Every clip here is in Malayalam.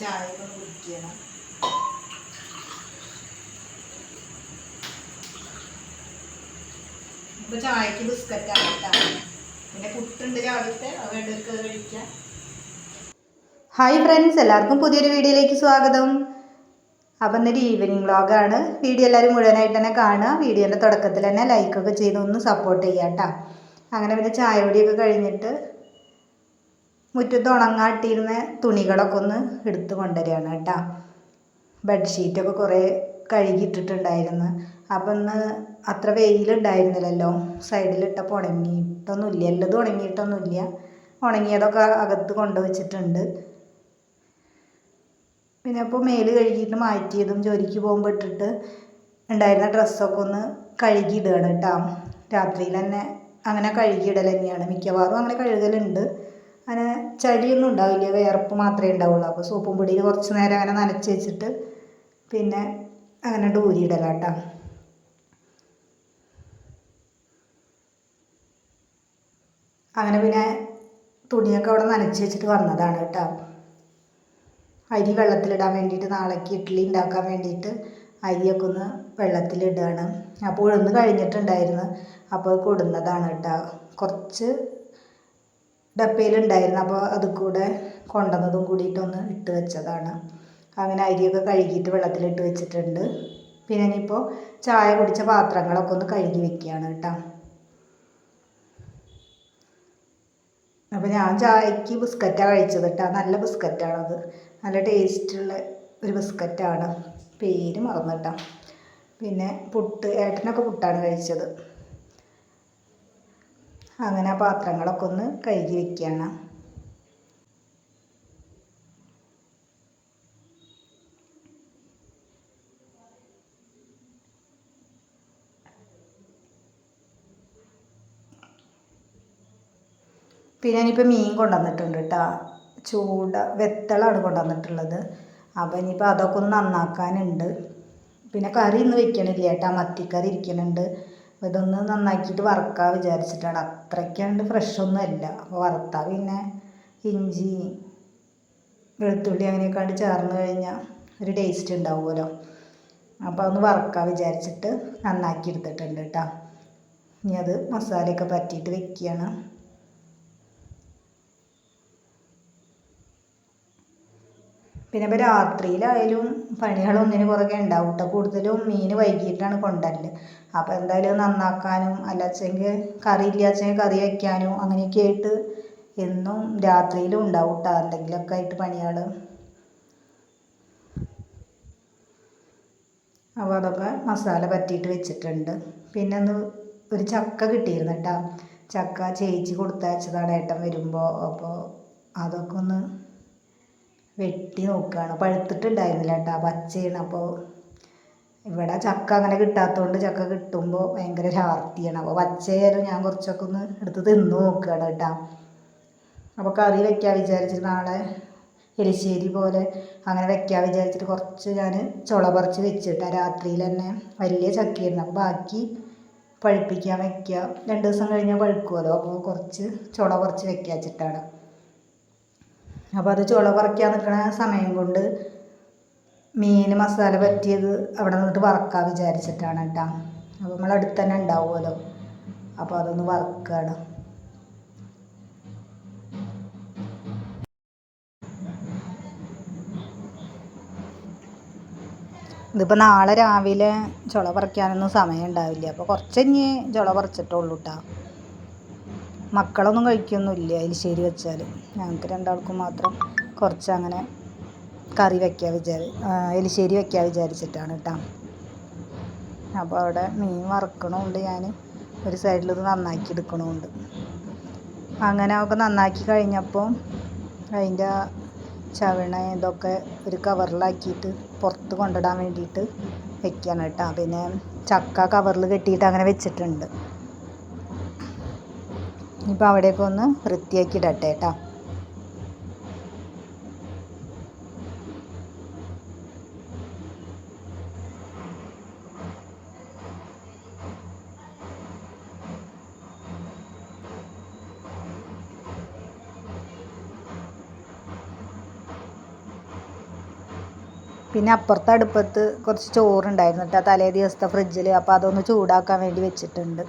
ചായ ഒന്ന് കുടിക്കണം. ഇപ്പൊ ചായക്ക് ബിസ്ക്കറ്റ് ആയിട്ടാണ് പിന്നെ കുട്ടുണ്ട് രാവിലത്തെ അത് കഴിക്കാം. ഹായ് ഫ്രണ്ട്സ് എല്ലാവർക്കും പുതിയൊരു വീഡിയോയിലേക്ക് സ്വാഗതം. അപ്പം ഇന്നൊരു ഈവനിങ് വ്ളോഗാണ്. വീഡിയോ എല്ലാവരും മുഴുവനായിട്ട് തന്നെ കാണുക. വീഡിയോന്റെ തുടക്കത്തിൽ തന്നെ ലൈക്കൊക്കെ ചെയ്ത് ഒന്ന് സപ്പോർട്ട് ചെയ്യാം കേട്ടോ. അങ്ങനെ പിന്നെ ചായ കുടിയൊക്കെ കഴിഞ്ഞിട്ട് മുറ്റത്ത് ഉണങ്ങാട്ടിയിരുന്ന തുണികളൊക്കെ ഒന്ന് എടുത്ത് കൊണ്ടുവരികയാണ് കേട്ടോ. ബെഡ്ഷീറ്റൊക്കെ കുറേ കഴുകിയിട്ടിട്ടുണ്ടായിരുന്നു. അപ്പം ഇന്ന് അത്ര വെയിലുണ്ടായിരുന്നില്ലല്ലോ. സൈഡിലിട്ടപ്പോൾ ഉണങ്ങിയിട്ടൊന്നുമില്ല. എല്ലതും ഉണങ്ങിയിട്ടൊന്നുമില്ല. ഉണങ്ങിയതൊക്കെ അകത്ത് കൊണ്ടുവച്ചിട്ടുണ്ട്. പിന്നെ അപ്പോൾ മേൽ കഴുകിയിട്ട് മാറ്റിയതും ജോലിക്ക് പോകുമ്പോൾ ഇട്ടിട്ട് ഉണ്ടായിരുന്ന ഡ്രസ്സൊക്കെ ഒന്ന് കഴുകിയിടുകയാണ് കേട്ടോ. രാത്രിയിൽ തന്നെ അങ്ങനെ കഴുകിയിടൽ തന്നെയാണ്. മിക്കവാറും അങ്ങനെ കഴുകലുണ്ട്. അങ്ങനെ ചളിയൊന്നും ഉണ്ടാവില്ല വിയർപ്പ് മാത്രമേ ഉണ്ടാവുള്ളൂ. അപ്പോൾ സോപ്പും പൊടിയിൽ കുറച്ച് നേരം അങ്ങനെ നനച്ച് വെച്ചിട്ട് പിന്നെ അങ്ങനെ ഡൂരിയിടലാട്ടോ അങ്ങനെ പിന്നെ തുണിയൊക്കെ അവിടെ നനച്ച് വെച്ചിട്ട് വന്നതാണ് കേട്ടോ അരി വെള്ളത്തിലിടാൻ വേണ്ടിയിട്ട് നാളേക്ക് ഇഡ്ഡലി ഉണ്ടാക്കാൻ വേണ്ടിയിട്ട് അരിയൊക്കെ ഒന്ന് വെള്ളത്തിലിടുകയാണ് അപ്പോൾ ഉഴുന്ന് കഴിഞ്ഞിട്ടുണ്ടായിരുന്നു. അപ്പോൾ കൊടുന്നതാണ് കേട്ടോ കുറച്ച് ഡപ്പയിലുണ്ടായിരുന്നു. അപ്പോൾ അത് കൂടെ കൊണ്ടുവന്നതും കൂടിയിട്ടൊന്ന് ഇട്ട് വെച്ചതാണ്. അങ്ങനെ അരിയൊക്കെ കഴുകിയിട്ട് വെള്ളത്തിലിട്ട് വെച്ചിട്ടുണ്ട്. പിന്നെ ഇനിയിപ്പോൾ ചായ കുടിച്ച പാത്രങ്ങളൊക്കെ ഒന്ന് കഴുകി വെക്കുകയാണ് കേട്ടോ. അപ്പോൾ ഞാൻ ചായക്ക് ബിസ്ക്കറ്റാണ് കഴിച്ചത് കേട്ടോ. നല്ല ബിസ്ക്കറ്റാണത്. നല്ല ടേസ്റ്റുള്ള ഒരു ബിസ്ക്കറ്റാണ്. പേര് മറന്നു കേട്ടോ. പിന്നെ പുട്ട് ഏട്ടനൊക്കെ പുട്ടാണ് കഴിച്ചത്. അങ്ങനെ ആ പാത്രങ്ങളൊക്കെ ഒന്ന് കഴുകി വെക്കുകയാണ് പിന്നെ ഇനിയിപ്പോൾ മീൻ കൊണ്ടുവന്നിട്ടുണ്ട് കേട്ടോ. ചൂട വെത്തളാണ് കൊണ്ടുവന്നിട്ടുള്ളത്. അപ്പോൾ ഇനിയിപ്പോൾ അതൊക്കെ ഒന്ന് നന്നാക്കാനുണ്ട്. പിന്നെ കറി ഇന്ന് വെക്കണില്ല കേട്ടോ. മത്തിക്കറി ഇരിക്കുന്നുണ്ട് അപ്പോൾ ഇതൊന്ന് നന്നാക്കിയിട്ട് വറുക്കാൻ വിചാരിച്ചിട്ടാണ്. അത്രയ്ക്കാണ്ട് ഫ്രഷൊന്നും അല്ല അപ്പോൾ വറുത്താൽ പിന്നെ ഇഞ്ചി വെളുത്തുള്ളി അങ്ങനെയൊക്കെ കണ്ട് ചേർന്ന് കഴിഞ്ഞാൽ ഒരു ടേസ്റ്റ് ഉണ്ടാവുമല്ലോ. അപ്പോൾ ഒന്ന് വറുക്കാൻ വിചാരിച്ചിട്ട് നന്നാക്കി എടുത്തിട്ടുണ്ട് കേട്ടോ ഇനി അത് മസാലയൊക്കെ പറ്റിയിട്ട് വെക്കുകയാണ് പിന്നെ ഇപ്പോൾ രാത്രിയിലായാലും പണികളൊന്നിന് പുറകെ ഉണ്ടാവും. കേട്ടോ കൂടുതലും മീൻ വൈകിട്ടാണ് കൊണ്ടുവരൽ അപ്പോൾ എന്തായാലും നന്നാക്കാനും അല്ലാച്ചെങ്കിൽ കറി ഇല്ലാച്ചെങ്കിൽ കറി വയ്ക്കാനും അങ്ങനെയൊക്കെ ആയിട്ട് എന്നും രാത്രിയിലും ഉണ്ടാവും കേട്ടോ എന്തെങ്കിലുമൊക്കെ ആയിട്ട് പണികൾ അപ്പോൾ അതൊക്കെ മസാല പറ്റിയിട്ട് വെച്ചിട്ടുണ്ട്. പിന്നെ ഒന്ന് ഒരു ചക്ക കിട്ടിയിരുന്നു കേട്ടോ. ചക്ക ചേച്ചി കൊടുത്തയച്ചതാണ് ഏട്ടൻ വരുമ്പോൾ അപ്പോൾ അതൊക്കെ ഒന്ന് വെട്ടി നോക്കുകയാണ് പഴുത്തിട്ടുണ്ടായിരുന്നില്ല കേട്ടോ പച്ചയാണ്. അപ്പോൾ ഇവിടെ ചക്ക അങ്ങനെ കിട്ടാത്തതുകൊണ്ട് ചക്ക കിട്ടുമ്പോൾ ഭയങ്കര ഹാർട്ടിയാണ്. അപ്പോൾ പച്ചയായാലും ഞാൻ കുറച്ചൊക്കെ ഒന്ന് എടുത്ത് തിന്ന് നോക്കുകയാണ് കേട്ടോ. അപ്പോൾ കറി വെക്കാൻ വിചാരിച്ചിട്ട് നാളെ എലിശ്ശേരി പോലെ അങ്ങനെ വെക്കാൻ വിചാരിച്ചിട്ട് കുറച്ച് ഞാൻ ചുള പറിച്ച് വെച്ചിട്ടാണ് രാത്രിയിൽ തന്നെ വലിയ ചക്കയായിരുന്നു. അപ്പോൾ ബാക്കി പഴുപ്പിക്കാൻ വെക്കുക രണ്ട് ദിവസം കഴിഞ്ഞാൽ പഴുക്കുമല്ലോ അപ്പോൾ കുറച്ച് ചുള പറിച്ച് വെക്കുക അപ്പോൾ അത് ചുള പറിക്കാൻ നിൽക്കുന്ന സമയം കൊണ്ട് മീൻ മസാല പറ്റിയത് അവിടെ നിന്നിട്ട് വറക്കാൻ വിചാരിച്ചിട്ടാണ് കേട്ടോ. അപ്പോൾ നമ്മൾ അടുത്ത് തന്നെ ഉണ്ടാവുമല്ലോ. അപ്പോൾ അതൊന്ന് വറക്കുകയാണ് ഇതിപ്പോൾ നാളെ രാവിലെ ചുള പറിക്കാനൊന്നും സമയം ഉണ്ടാവില്ല. അപ്പോൾ കുറച്ച് ചുള പറിച്ചിട്ടുള്ളൂ കേട്ടോ. മക്കളൊന്നും കഴിക്കൊന്നുമില്ല ശരി വെച്ചാൽ ഞങ്ങൾക്ക് രണ്ടാൾക്കും മാത്രം കുറച്ച് അങ്ങനെ കറി വയ്ക്കാൻ വിചാരി ശരി വയ്ക്കാൻ വിചാരിച്ചിട്ടാണ് കേട്ടോ അപ്പോൾ അവിടെ മീൻ വറക്കണമുണ്ട് ഞാൻ ഒരു സൈഡിൽ ഇത് നന്നാക്കി എടുക്കണമുണ്ട് അങ്ങനെ ഒക്കെ നന്നാക്കി കഴിഞ്ഞപ്പോൾ അതിന്റെ ചവണ ഇതൊക്കെ ഒരു കവറിലാക്കിയിട്ട് പുറത്ത് കൊണ്ടിടാൻ വേണ്ടിയിട്ട് വെക്കുകയാണ് കേട്ടോ പിന്നെ ചക്ക കവറിൽ കെട്ടിയിട്ട് അങ്ങനെ വെച്ചിട്ടുണ്ട്. ഇനിയിപ്പോൾ അവിടെയൊക്കെ ഒന്ന് വൃത്തിയാക്കി ഇടട്ടെ കേട്ടോ. പിന്നെ അപ്പുറത്തെ അടുപ്പത്ത് കുറച്ച് ചോറുണ്ടായിരുന്നു കേട്ടോ തലേ ദിവസത്തെ ഫ്രിഡ്ജിൽ അപ്പോൾ അതൊന്ന് ചൂടാക്കാൻ വേണ്ടി വെച്ചിട്ടുണ്ട്.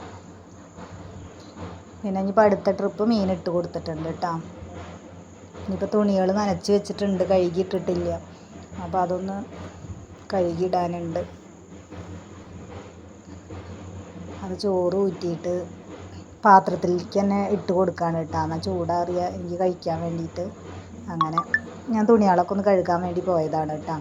പിന്നെ ഇനിയിപ്പോൾ അടുത്ത ട്രിപ്പ് മീൻ ഇട്ട് കൊടുത്തിട്ടുണ്ട് കേട്ടോ ഇനിയിപ്പോൾ തുണികൾ നനച്ച് വെച്ചിട്ടുണ്ട് കഴുകിയിട്ടിട്ടില്ല. അപ്പോൾ അതൊന്ന് കഴുകിയിടാനുണ്ട്. അത് ചോറ് ഊറ്റിയിട്ട് പാത്രത്തിലേക്ക് തന്നെ ഇട്ട് കൊടുക്കുകയാണ് കേട്ടോ എന്നാൽ ചൂടാറിയ എനിക്ക് കഴിക്കാൻ വേണ്ടിയിട്ട്. അങ്ങനെ ഞാൻ തുണികളൊക്കെ ഒന്ന് കഴുകാൻ വേണ്ടി പോയതാണ് കേട്ടോ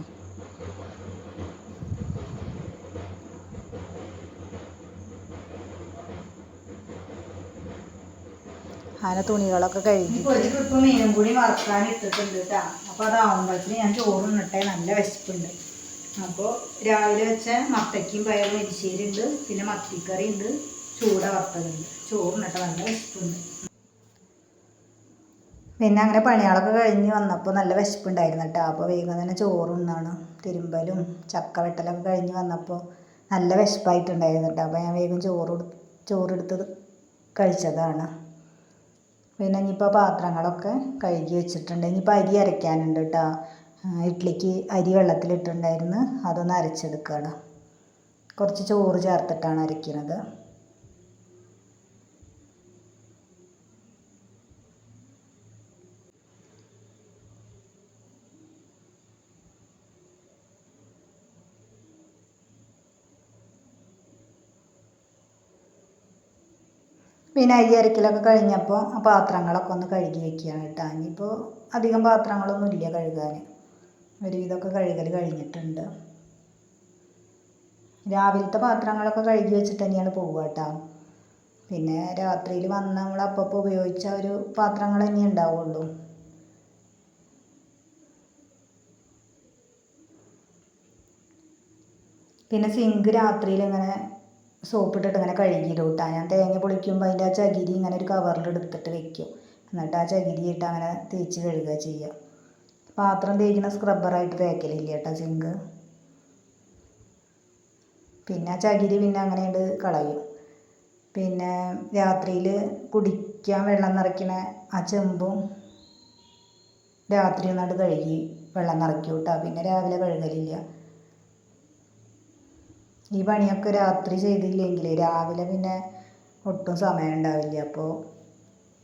അങ്ങനെ തുണികളൊക്കെ കഴുകി. ഇപ്പൊ മീനും കൂടി വറുക്കാൻ ഇട്ടിട്ടുണ്ട് കേട്ടോ അപ്പോൾ അതാവുമ്പോഴത്തേന് ഞാൻ ചോറ് ഇട്ടേ നല്ല വിശപ്പുണ്ട്. അപ്പോൾ രാവിലെ വെച്ച മത്തയ്ക്കും പയർ എരിശ്ശേരി ഉണ്ട് പിന്നെ മത്തിക്കറി ഉണ്ട് ചൂട വറുത്തതുണ്ട്. ചോറിനിട്ട് നല്ല വിശപ്പുണ്ട്. പിന്നെ അങ്ങനെ പണികളൊക്കെ കഴിഞ്ഞ് വന്നപ്പോൾ നല്ല വിശപ്പുണ്ടായിരുന്നു കേട്ടോ അപ്പോൾ വേഗം തന്നെ ചോറുണ്ണാണ് തിരുമ്പലും ചക്ക വെട്ടലൊക്കെ കഴിഞ്ഞ് വന്നപ്പോൾ നല്ല വിശപ്പായിട്ടുണ്ടായിരുന്നു കേട്ടോ അപ്പോൾ ഞാൻ വേഗം ചോറ് ചോറെടുത്ത് കഴിച്ചതാണ്. പിന്നെ ഇനിയിപ്പോൾ പാത്രങ്ങളൊക്കെ കഴുകി വെച്ചിട്ടുണ്ട്. ഇനിയിപ്പോൾ അരി അരയ്ക്കാനുണ്ട് കേട്ടോ ഇഡ്ഡലിക്ക് അരി വെള്ളത്തിലിട്ടുണ്ടായിരുന്നു അതൊന്ന് അരച്ചെടുക്കുകയാണ് കുറച്ച് ചോറ് ചേർത്തിട്ടാണ് അരയ്ക്കുന്നത് പിന്നെ അരി അരക്കലൊക്കെ കഴിഞ്ഞപ്പോൾ ആ പാത്രങ്ങളൊക്കെ ഒന്ന് കഴുകി വെക്കുകയാണ് കേട്ടോ. ഇനിയിപ്പോൾ അധികം പാത്രങ്ങളൊന്നും ഇല്ല കഴുകാൻ. ഒരുവിധമൊക്കെ കഴുകൽ കഴിഞ്ഞിട്ടുണ്ട്. രാവിലത്തെ പാത്രങ്ങളൊക്കെ കഴുകി വെച്ചിട്ട് തന്നെയാണ് പോവുക കേട്ടോ. പിന്നെ രാത്രിയിൽ വന്ന് നമ്മൾ അപ്പപ്പോൾ ഉപയോഗിച്ച ഒരു പാത്രങ്ങൾ തന്നെ ഉണ്ടാവുള്ളൂ. പിന്നെ സിങ്ക് രാത്രിയിൽ ഇങ്ങനെ സോപ്പിട്ടിട്ട് ഇങ്ങനെ കഴുകിയിടും കേട്ടോ ഞാൻ തേങ്ങ പൊളിക്കുമ്പോൾ അതിന്റെ ആ ചകിരി ഇങ്ങനെ ഒരു കവറിൽ എടുത്തിട്ട് വെക്കും. എന്നിട്ട് ആ ചകിരി ഇട്ട് അങ്ങനെ തേച്ച് കഴുകുക ചെയ്യുക പാത്രം തേക്കുന്ന സ്ക്രബ്ബറായിട്ട് തേക്കലില്ല കേട്ടോ സിങ്ക് പിന്നെ ആ ചകിരി പിന്നെ അങ്ങനെ ഉണ്ട് കളയും. പിന്നെ രാത്രിയിൽ കുടിക്കാൻ വെള്ളം നിറയ്ക്കണ ആ ചെമ്പും രാത്രി ഒന്നാണ്ട് കഴുകി വെള്ളം നിറയ്ക്കും കേട്ടോ പിന്നെ രാവിലെ കഴുകലില്ല. ഈ പണിയൊക്കെ രാത്രി ചെയ്തില്ലെങ്കിൽ രാവിലെ പിന്നെ ഒട്ടും സമയം ഉണ്ടാവില്ല. അപ്പോൾ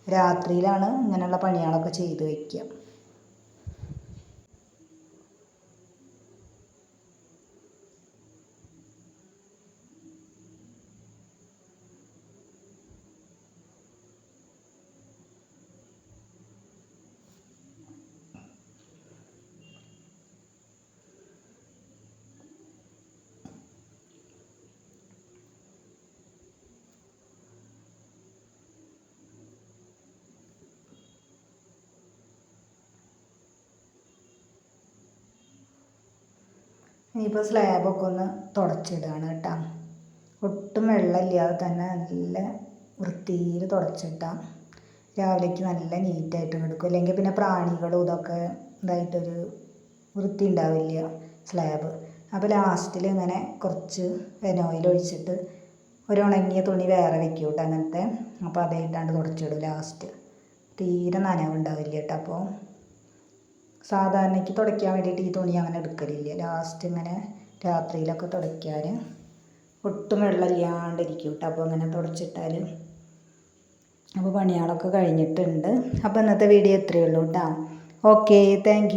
രാത്രിയിലാണ് ഇങ്ങനെയുള്ള പണികളൊക്കെ ചെയ്ത് വയ്ക്കുക ഇനിയിപ്പോൾ സ്ലാബൊക്കെ ഒന്ന് തുടച്ചിടുകയാണ് കേട്ടോ. ഒട്ടും വെള്ളമില്ലാതെ തന്നെ നല്ല വൃത്തിയിൽ തുടച്ചിട്ടാൽ രാവിലേക്ക് നല്ല നീറ്റായിട്ട് കിടക്കും. അല്ലെങ്കിൽ പിന്നെ പ്രാണികളും ഇതൊക്കെ ഇതായിട്ടൊരു വൃത്തി ഉണ്ടാവില്ല സ്ലാബ് അപ്പോൾ ലാസ്റ്റിൽ ഇങ്ങനെ കുറച്ച് വെനോയിൽ ഒഴിച്ചിട്ട് ഒരു ഉണങ്ങിയ തുണി വേറെ വെക്കും കേട്ടോ അങ്ങനത്തെ. അപ്പോൾ അതായിട്ടാണ് തുടച്ചിടും ലാസ്റ്റ് തീരെ നനവുണ്ടാവില്ല കേട്ടോ അപ്പോൾ സാധാരണയ്ക്ക് തുടയ്ക്കാൻ വേണ്ടിയിട്ട് ഈ തുണി അങ്ങനെ എടുക്കലില്ല. ലാസ്റ്റ് ഇങ്ങനെ രാത്രിയിലൊക്കെ തുടയ്ക്കാൻ ഒട്ടും വെള്ളമില്ലാണ്ടിരിക്കും കേട്ടോ അപ്പോൾ അങ്ങനെ തുടച്ചിട്ടാൽ അപ്പോൾ പണികളൊക്കെ കഴിഞ്ഞിട്ടുണ്ട്. അപ്പോൾ ഇന്നത്തെ വീഡിയോ ഇത്രയേ ഉള്ളൂ കേട്ടോ ഓക്കെ താങ്ക്